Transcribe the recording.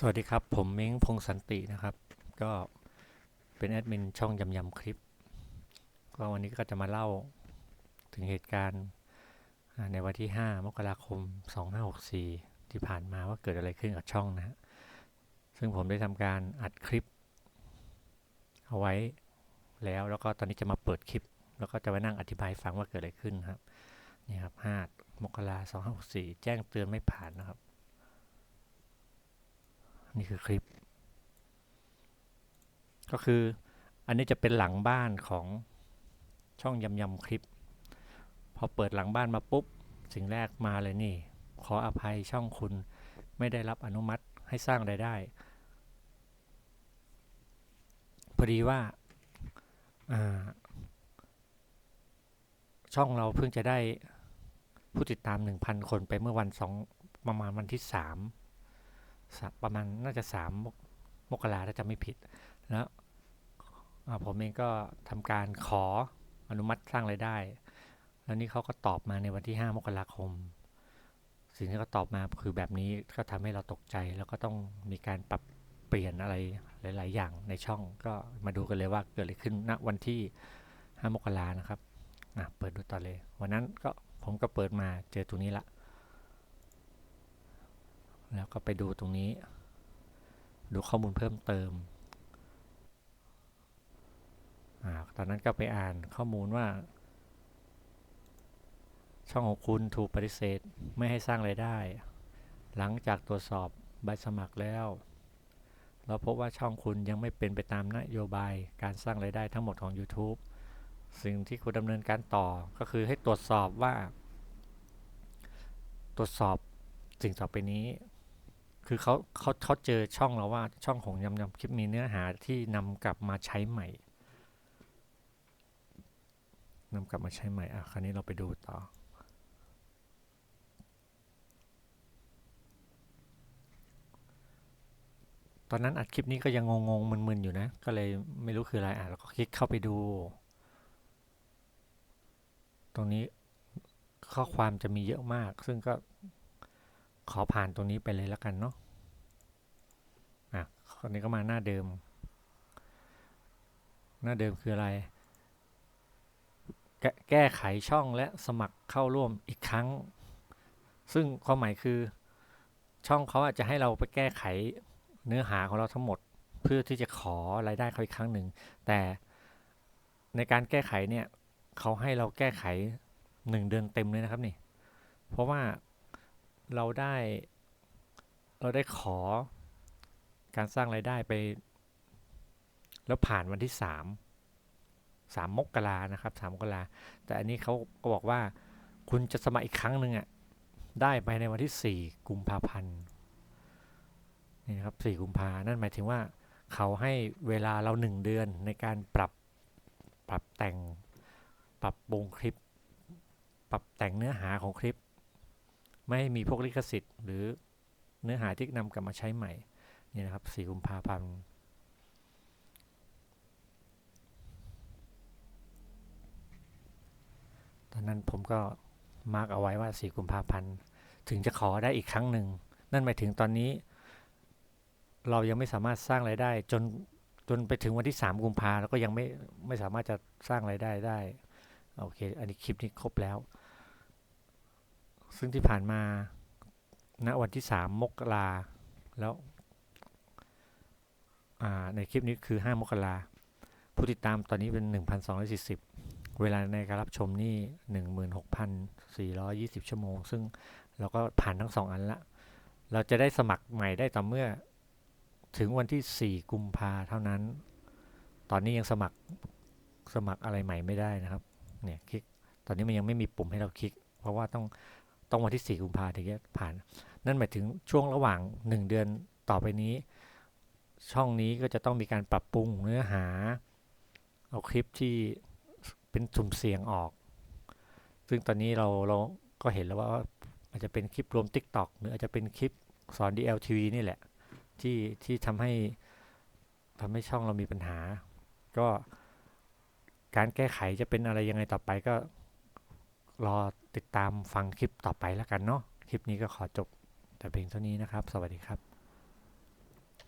สวัสดีครับ ผมเม้งพงสันตินะครับ ก็เป็นแอดมินช่องยำยำคลิป ก็วันนี้ก็จะมาเล่าถึงเหตุการณ์ในวันที่ 5 มกราคม 2564 ที่ผ่านมาว่าเกิดอะไรขึ้นกับช่องนะฮะซึ่งผมได้ทำการอัดคลิป เอาไว้แล้วแล้วก็ตอนนี้จะมาเปิดคลิป แล้วก็จะมานั่งอธิบายฟังว่าเกิดอะไรขึ้นครับนี่ครับ 5 มกราคม 2564 แจ้งเตือนไม่ผ่านนะครับ นี่คือคลิป ก็คืออันนี้จะเป็นหลังบ้านของช่องยำยำคลิป พอเปิดหลังบ้านมาปุ๊บ สิ่งแรกมาเลยนี่ ขออภัยช่องคุณไม่ได้รับอนุมัติให้สร้างรายได้ พอดีว่าาช่องเราเพิ่งจะได้ผู้ติดตาม 1,000 คนไปเมื่อวันสองประมาณวันที่ 3 ประมาณน่าจะสามมกราถ้าจำไม่ผิดแล้วผมเองก็ทำการขออนุมัติสร้างรายได้ แล้วนี่เขาก็ตอบมาในวันที่ 5 มกราคม สิ่งที่เขาตอบมาคือแบบนี้ก็ทำให้เราตกใจ แล้วก็ต้องมีการปรับเปลี่ยนอะไรหลาย ๆ อย่างในช่องก็มาดูกันเลยว่าเกิดอะไรขึ้นณวันที่ 5 มกรานะครับเปิดดูต่อเลย วันนั้นก็ผมก็เปิดมาเจอตรงนี้ละ แล้วก็ไปดูตรงนี้ ดูข้อมูลเพิ่มเติมอตอนนั้นก็ไปอ่านข้อมูลว่า ช่องของคุณถูกปฏิเสธไม่ให้สร้างไรายได้ หลังจากตรวจสอบใบสมัครแล้ว เราพบว่าช่องคุณยังไม่เป็นไปตามนโยบายการสร้างไรายได้ทั้งหมดของ YouTube สิ่งที่คุณดำเนินการต่อก็คือให้ตรวจสอบว่า ตรวจสอบสิ่งต่อไปนี้ คือเขาเขาเขาเจอช่องเราว่าช่องของยำยำคลิปมีเนื้อหาที่นำกลับมาใช้ใหม่นำกลับมาใช้ใหม่อะคราวนี้เราไปดูต่อ ตอนนั้นอัดคลิปนี้ก็ยังงงๆมึนๆอยู่นะ ก็เลยไม่รู้คืออะไรอะแล้วก็คลิกเข้าไปดู ตรงนี้ข้อความจะมีเยอะมาก ซึ่งก็ ขอผ่านตรงนี้ไปเลยแล้วกันเนาะอะคราวนี้ก็มาหน้าเดิม หน้าเดิมคืออะไรแกแก้ไขช่องและสมัครเข้าร่วมอีกครั้ง ซึ่งความหมายคือช่องเขาอาจจะให้เราไปแก้ไขเนื้อหาของเราทั้งหมด เพื่อที่จะขอรายได้เขาอีกครั้งหนึ่ง แต่ในการแก้ไขเนี่ยเขาให้เราแก้ไขหนึ่งเดือนเต็มเลยนะครับนี่ เพราะว่า เราได้ เราได้ขอการสร้างรายได้ไป แล้วผ่านวันที่สามสามมกรานะครับสามมกราแต่อันนี้เขาก็บอกว่าคุณจะสมัครอีกครั้งหนึ่งอะได้ไปในวันที่สี่กุมภาพันธ์นี่นะครับสี่กุมภานั่นหมายถึงว่าเขาให้เวลาเราหนึ่งเดือนในการปรับปรับแต่ง ปรับปรุงคลิป ปรับแต่งเนื้อหาของคลิป ไม่ให้มีพวกลิขสิทธิ์ หรือเนื้อหาที่นำกลับมาใช้ใหม่นี่นะครับ4กุมภาพันธ์ตอนนั้นผมก็มาร์กเอาไว้ว่า4กุมภาพันธ์ถึงจะขอได้อีกครั้งหนึ่ง นั่นหมายถึงตอนนี้ เรายังไม่สามารถสร้างไรายได้จนจนไปถึงวันที่ 3 กุมภาแล้วก็ยังไม่ไม่สามารถจะสร้างไรายได้ได้ โอเค อันนี้คลิปนี้ครบแล้ว ซึ่งที่ผ่านมาณวันที่ 3 มกราแล้วในคลิปนี้คือ 5 มกราผู้ติดตามตอนนี้เป็น 1,240 เวลาในการรับชมนี่ 16,420 ชั่วโมง ซึ่งเราก็ผ่านทั้ง 2 อันละ เราจะได้สมัครใหม่ได้ต่อเมื่อถึงวันที่ 4 กุมภาเท่านั้น ตอนนี้ยังสมัครสมัครอะไรใหม่ไม่ได้นะครับ เนี่ยคลิก ตอนนี้มันยังไม่มีปุ่มให้เราคลิก เพราะว่าต้อง ต้องวันที่ 4 กุมภาถึงจะผ่าน นั่นหมายถึงช่วงระหว่าง 1 เดือนต่อไปนี้ ช่องนี้ก็จะต้องมีการปรับปรุงเนื้อหา เอาคลิปที่เป็นสุ่มเสียงออก ซึ่งตอนนี้เราเราก็เห็นแล้วว่าอาจจะเป็นคลิปรวม TikTok หรืออาจจะเป็นคลิปสอน DLTV นี่แหละ ที่ที่ทำให้ทำให้ช่องเรามีปัญหา ก็การแก้ไขจะเป็นอะไรยังไงต่อไปก็ รอติดตามฟังคลิปต่อไปแล้วกันเนาะคลิปนี้ก็ขอจบแต่เพียงเท่านี้นะครับ สวัสดีครับ